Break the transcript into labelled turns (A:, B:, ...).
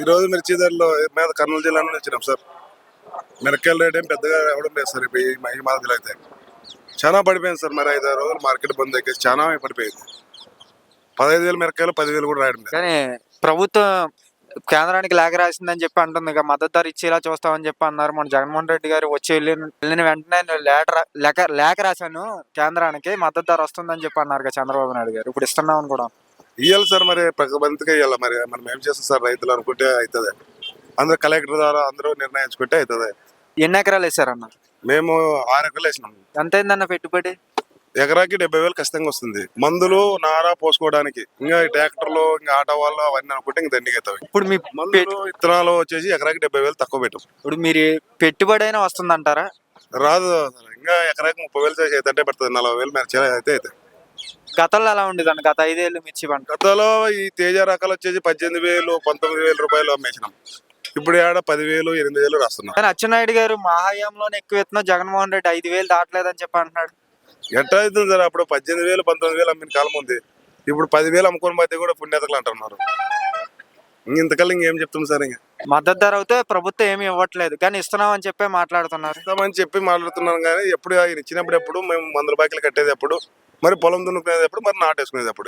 A: ఈ రోజు మిర్చి ధరలు మీద కర్నూలు జిల్లా నుండి వచ్చినాం సార్. మిరకాయల రేట్ ఏం పెద్దగా రావడం లేదు సార్ ఇప్పుడు ఈ ఈ మాదిరిలో అయితే. చాలా పడిపోయింది సార్ మరి ఐదారు రోజులు మార్కెట్ బంద్ అయితే చాలా పడిపోయింది. పదహైదు వేలు మిరకాయలు పదివేలు కూడా రాయడం లేదు.
B: కానీ ప్రభుత్వం కేంద్రానికి లేఖ రాసిందని చెప్పి అంటుంది ఇక మద్దతు ధర ఇచ్చేలా చూస్తామని చెప్పి అన్నారు మన జగన్మోహన్ రెడ్డి గారు. వచ్చి వెళ్ళిన వెళ్ళిన వెంటనే నేను లేఖ లేఖ లేఖ రాశాను కేంద్రానికి మద్దతు ధర వస్తుందని చెప్పి అన్నారు కదా చంద్రబాబు నాయుడు గారు. ఇప్పుడు ఇస్తున్నామని కూడా
A: ఇవ్వాలి సార్ మరి ప్రతిబంధిగా ఇవ్వాలి మరి. మనం ఏం చేస్తాం సార్? రైతులు అనుకుంటే అవుతుంది అందరూ కలెక్టర్ ద్వారా అందరూ నిర్ణయించుకుంటే అవుతుంది
B: ఎన్ని ఎకరాలు వేసారన్న
A: మేము ఆరు ఎకరాలు వేసినాం.
B: ఎంత అయిందన్న పెట్టుబడి?
A: ఎకరాకి డెబ్బై వేలు ఖచ్చితంగా వస్తుంది. మందులు నారా పోసుకోవడానికి ఇంకా ట్రాక్టర్లు ఇంకా ఆటో వాళ్ళు అవన్నీ అనుకుంటే ఇంకా దండిగా అవుతాయి.
B: ఇప్పుడు మీ
A: మందులు విత్తనాలు వచ్చేసి ఎకరాకి డెబ్బై వేలు తక్కువ పెట్టాం.
B: ఇప్పుడు మీరు పెట్టుబడి అయినా వస్తుందంటారా?
A: రాదు సార్. ఇంకా ఎకరాకి ముప్పై వేలు చేసి అయితే పడుతుంది నలభై వేలు మేర అయితే అయితే.
B: గతంలో ఎలా ఉండేదండి? గత ఐదేళ్ళు మిర్చి పంట?
A: గతంలో ఈ తేజ రకాలు వచ్చేసి పద్దెనిమిది వేలు పంతొమ్మిది వేల రూపాయలు అమ్మేసినాం. ఇప్పుడు ఏడ పదివేలు ఎనిమిది వేలు రాస్తున్నాం
B: కానీ అచ్చెన్నాయుడు గారు మా హయాంలోనే ఎక్కువ ఎత్తున జగన్మోహన్ రెడ్డి ఐదు వేలు దాటలేదని చెప్పి అంటున్నాడు.
A: ఎట్లా అవుతుంది సార్? అప్పుడు పద్దెనిమిది వేలు పంతొమ్మిది వేలు అమ్మిన కాలం ఉంది. ఇప్పుడు పదివేలు అమ్ముకొని పోతే కూడా పుణ్యతలు అంటున్నారు. ఇంక ఇంతకల్లా ఇంకేం చెప్తాం సార్ ఇంకా?
B: మద్దతు ధర అయితే ప్రభుత్వం ఏమి ఇవ్వట్లేదు. కానీ ఇస్తున్నాం అని చెప్పి మాట్లాడుతున్నారు.
A: ఇస్తామని చెప్పి మాట్లాడుతున్నాం కానీ ఎప్పుడు ఆయన ఇచ్చినప్పుడు ఎప్పుడు మేము మందుల బాకీలు కట్టేది ఎప్పుడు మరి పొలం దున్నుకునేటప్పుడు మరి నాటేసుకునేటప్పుడు